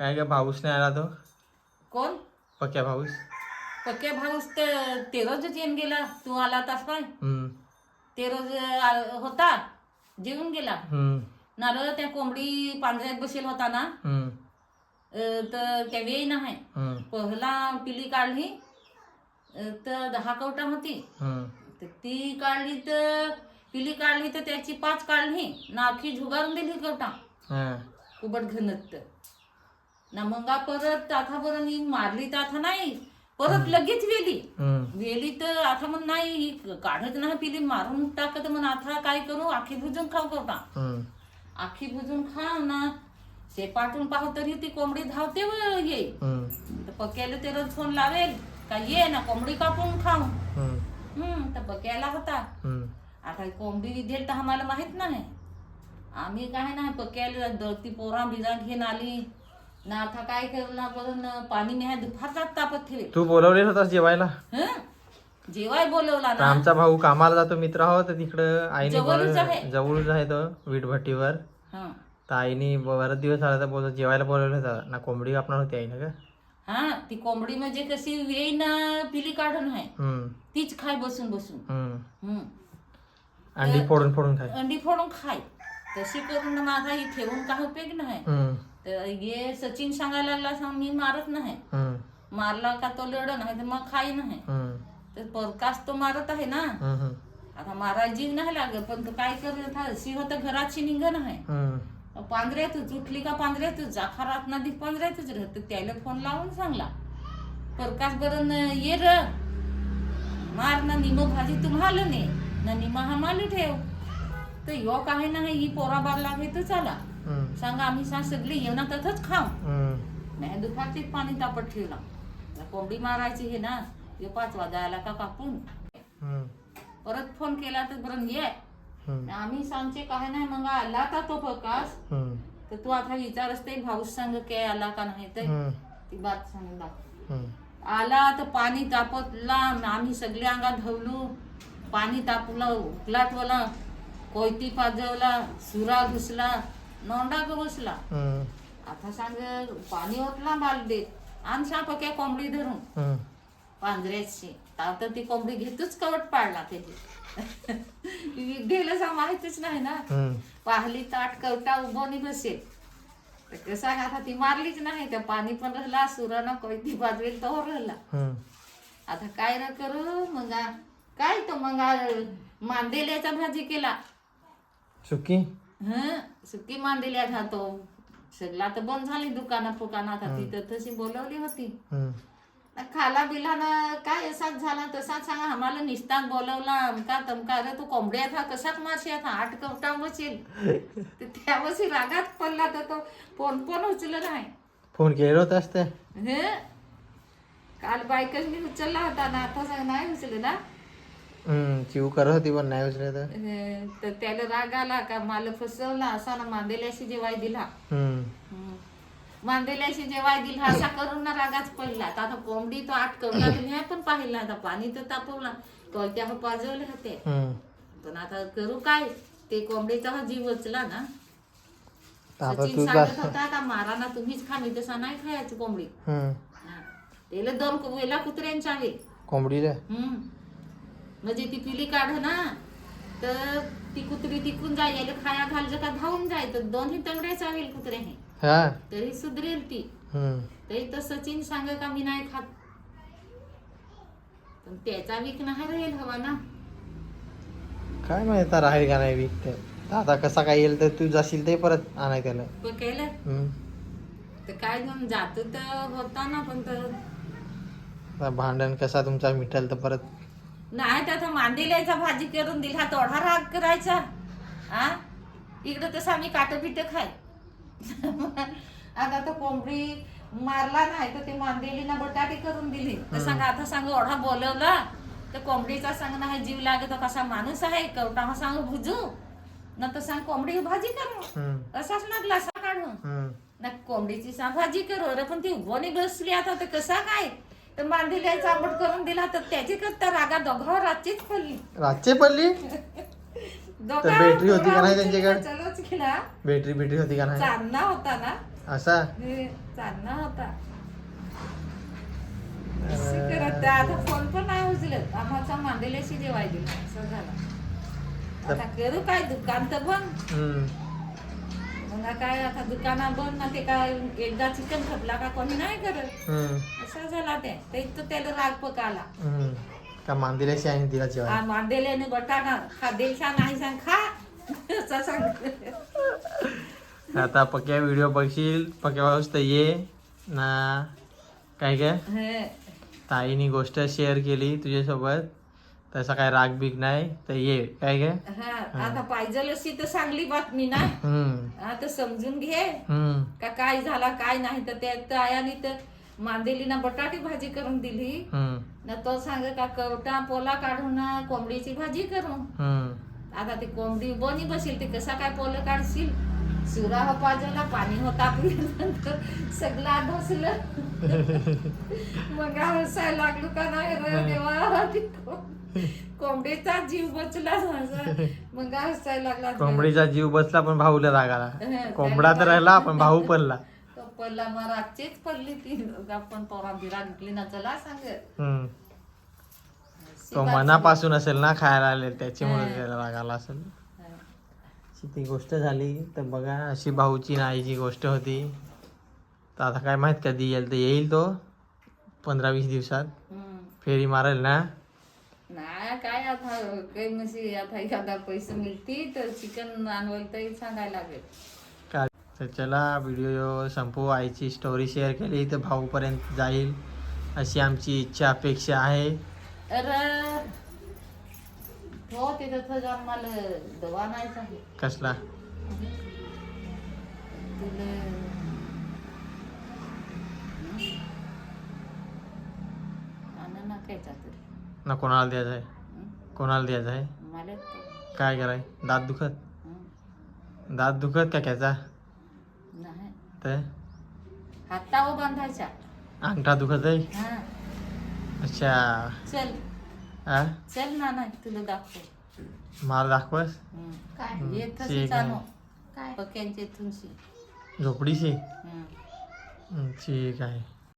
काय काय भाऊस नाही आला तो? कोण? पक्या भाऊस. पक्या भाऊस तर ते रोजच येऊन गेला. तू आला तास काय? हम्म. ते रोज आ- होता? जेवून गेला? हम्म. नारळ त्या कोंबडी पांढऱ्यात बसेल होता ना? हम्म. अं, तर त्या वेळी नाही. हम्म. पहिला पिली काढली. अं, तर दहा कवटा होती. हम्म. तर ती काढली तर पिली काढली तर त्याची पाच काढली. नाखी झुगारून दिली कवटा. हा. कुबट घनत ना मग परत आता बरं मी मारली तर आता नाही परत लगेच वेली. वेली तर आता मग नाही ही काढत नाही पिली मारून टाकत मग आता काय करू? आखी भुजून खाऊ हम्म. आखी भुजून खाव ना. ते पाठून पाहू तरी ती कोंबडी धावते व ये. तर पक्याला ते रोज फोन लावेल. का ये ना कोंबडी कापून खाऊ. हम्म. तर पक्याला होता. आता ही कोंबडी दिल तर आम्हाला माहीत नाही. आम्ही काय नाही पक्याला दळती पोरा बिजा घेऊन आली. ना आता काय करणार करून पाणी मी दुपारचा तापत ठेवेल. तू बोलवले होतास जेवायला? हं? जेवाय बोलवला तर ना. आमचा भाऊ कामाला जातो मित्र आहोत तर तिकडं आईने जवळच बरं- आहे. जवळच आहे तो वीटभट्टीवर. हं. तर आईने बरेच दिवस आला तर बोलत जेवायला बोलवलं होतं. ना कोंबडी कापणार होती आईनं का हा ती कोंबडी म्हणजे कशी वेई ना पिली काढून आहे. हम्म तीच खाय बसून बसून. हम्म हं. अंडी फोडून फोडून खाय. अंडी फोडून खाय. तशी करून माझा ही ठेवून काही उपयोग नाही. हम्म तर ये सचिन सांगायला लागला सांग मी मारत नाही. मारला का तो लढ नाही तर मग खाई नाही. तर प्रकाश तो मारत आहे ना. आता मारायला जीव नाही लागत पण तो काय करत हा सी होतं घराची निघ नाही. पांढऱ्यातच उठली का पांढऱ्यातच जाखारात नदी पांढऱ्यातच राहत त्याला फोन लावून सांगला. प्रकाश बरं न ये र. मार ना निम भाजी तुम्हाला ने ना निमा आम्हाला ठेव. तर यो काय नाही ही पोरा बार लागे तर चला हम्म सांगा आम्ही सांग सगळी येऊन तथच खाऊ. नाही दुपारची पाणी तापत ठेवला. कोंबडी मारायची हे ना हे पाच वाजायला का कापून? परत फोन केला तर बरं ये. आम्ही सांगचे काय नाही मग आला का तो प्रकाश. तर तू आता विचारच ते भाऊस सांग काय आला का नाही तर ती बात सांगला आला तर पाणी तापतला आम्ही सगळे अंगात धवलू. पाणी तापलं उकलाटवला. कोयती पाजवला सुरा घुसला. नोंडा ग बसला. हम्म. आता सांग पाणी ओतला बालदेत आण पक्या कोंबडी धरून. हम्म. पांजऱ्याची. आता ती कोंबडी घेतच कवट पाडला त्याची. गेलं माहितीच नाही ना. हम्म. पाहली ताट कवटा उभोनी बसेल. तर कसं आहे, आता ती मारलीच नाही. त्या पाणी पण राहिला सुरानं कोयती बाजवेल तो राहिला. हम्म. आता काय न करू मग आ- काय तो मग आ, मांदेल्याचा भाजी केला. सुकी? हं? सुकी मांदेल्या खातो सगळा तर बंद झाली दुकानात फुकानात आता तिथं तशी बोलवली होती. खाला बिला ना काय असाच झाला तसाच सांगा आम्हाला निस्ताक बोलवला. अमका तमका अरे तू कोंबड्या था कसाच मारशी था आठ कवटा बसेल. तर त्यावरशी रागात पडला तर तो फोन पण उचलला नाही. फोन केलं होतास ते हं? काल बायकच मी उचलला होता ना आता सांग नाही उचलला. ना हम्म चिव करत होती पण नाही तर तर त्याला राग आला का मला फसवला असा ना मांदेल्याशी जेवाय दिला. हम्म. मांदेल्याशी जेवाय दिला असा करून ना रागाच पडला. तर आता कोंबडी तो आठ कवटा तुम्ही पण पाहिला आता पाणी तर तापवला. तो त्या पाजवले होते. हम्म. पण आता करू काय? ते कोंबडीचा हा जीव वचला ना. आता सचिन तू सांगत जास्त होता का मारा ना तुम्हीच खा मी तसा नाही खायची कोंबडी. हम्म. हा. त्याला दोन वेला कुत्र्यांच्या आहे. कोंबडीला? हम्म. म्हणजे ती पिली काढ ना. तर ती कुत्री तिकून जाय याला खाया घालज का धावून जाय तर दोन्ही तंगड्याच हवेल कुत्रे हे. तरी सुधरेल ती. तरी तर सचिन सांग का मी नाही खात. पण त्याचा वीक नाही राहील हवा ना. काय माहीत राहील का नाही वीक ते. आता कसा काय येईल तर तू जाशील ते परत आणाय त्याला. पण केलं. हम्म. तर काय घेऊन जातो तर होता ना पण तर. भांडण कसा तुमचा मिटल तर परत नाही तर आता मांदेल्याचा भाजी करून दिला. थोडा राग करायचा. आ? इकडं तसं आम्ही काटपिट खाय. आता तो कोंबडी मारला नाही तर ते मांदेलीना बटाटे करून दिली. तर सांगा आता सांग ओढा बोलवला तर कोंबडीचा सांग ना हा जीव लागत. कसा माणूस आहे कवटा हा सांग भुजू न तर सांग कोंबडी भाजी करू. असाच लागला असा हम्म ना कोंबडीची सा भाजी करू. अरे पण ती उभोनी बसली आता तर कसा काय? तर मांदिल्या चांबट करून दिला तर त्याची करता रागा दोघावर रातचीच पडली. रातचे पडली? दोघावर बॅटरी होती का नाही त्यांच्याकडे? चलोच गेला. बॅटरी बिटरी होती का नाही? चांदणा होता ना? असा? चालणार होता. आता फोन पण नाही उचलत. आम्हाला मांडलेल्याशी जेवाय दिला. असं झालं. आता करू काय दुकान तर बंद. मग काय आता दुकाना बंद ना ते काय एकदा चिकन खपला का कोणी नाही करत. हम्म. असं झाला ते. ते तर त्याला राग पकाला. हम्म. का मांदिल्याशी आहे तिला जेवाय आ मांडेल्याने बटाणा खा देशा नाही सांग खा. असं सांग. आता पक्या व्हिडिओ बघशील पक्या तर ये ना. काय काय हे, ताईनी गोष्ट शेअर केली तुझ्यासोबत. तसा काय राग बिग नाही. तर ये काय हा आता पाहिजे अशी तर चांगली बातमी ना. हम्म. आता समजून घे. हम्म. का काय झाला काय नाही तर त्यात आयाने तर मांदेलीना बटाटी भाजी करून दिली. हम्म. ना तो सांग का कवटा पोला काढून ना कोंबडीची भाजी करू? हम्म. आता ती कोंबडी बनी बसेल ते कसा काय पोलं काढशील? शिवरा हो पाजला पाणी होता नंतर सगळा ढसलं मग हसायला लागलो का नाही रे देवा? कोंबडीचा जीव बचला मग हसायला लागला कोंबडीचा जीव बसला पण भाऊला राग आला हं, कोंबडा तर राहिला पण भाऊ पडला. तो पहिला मराठीच पडली ती. आपण पोरा बिरा घेतली ना चला सांग. तो मनापासून असेल ना खायला आले त्याच्यामुळे त्याला राग आला असेल ती गोष्ट झाली. तर बघा अशी भाऊची आईची गोष्ट होती. तर आता काय माहीत कधी येईल तर येईल तो. पंधरा वीस दिवसात. फेरी मारेल ना. नाही काय आता काही म्हणजे आता एखादा पैसे मिळतील तर चिकन आणवल तरी सांगायला लागेल. का तर चला व्हिडिओ संपू आईची स्टोरी शेअर केली तर भाऊपर्यंत जाईल. अशी आमची इच्छा अपेक्षा आहे. अरे हो तिथं तर जाऊन मला दवा नाही आहे. कसला? तुला आणा ना खायचा तरी. ना कोणाला द्यायचं आहे? कोणाला द्यायचं आहे? मला काय कराय? दात दुखत? हं. दात दुखत का त्याचा? नाही. तर? हातावर बांधायचा. अंगठा दुखत आहे? हा. अच्छा. चल. चल तुला दाखव मला दाखवस? काय? येत ठीक आहे. आणू काय? पक्यांचे तुमची. झोपडीशी? हं. हं, ठीक आहे.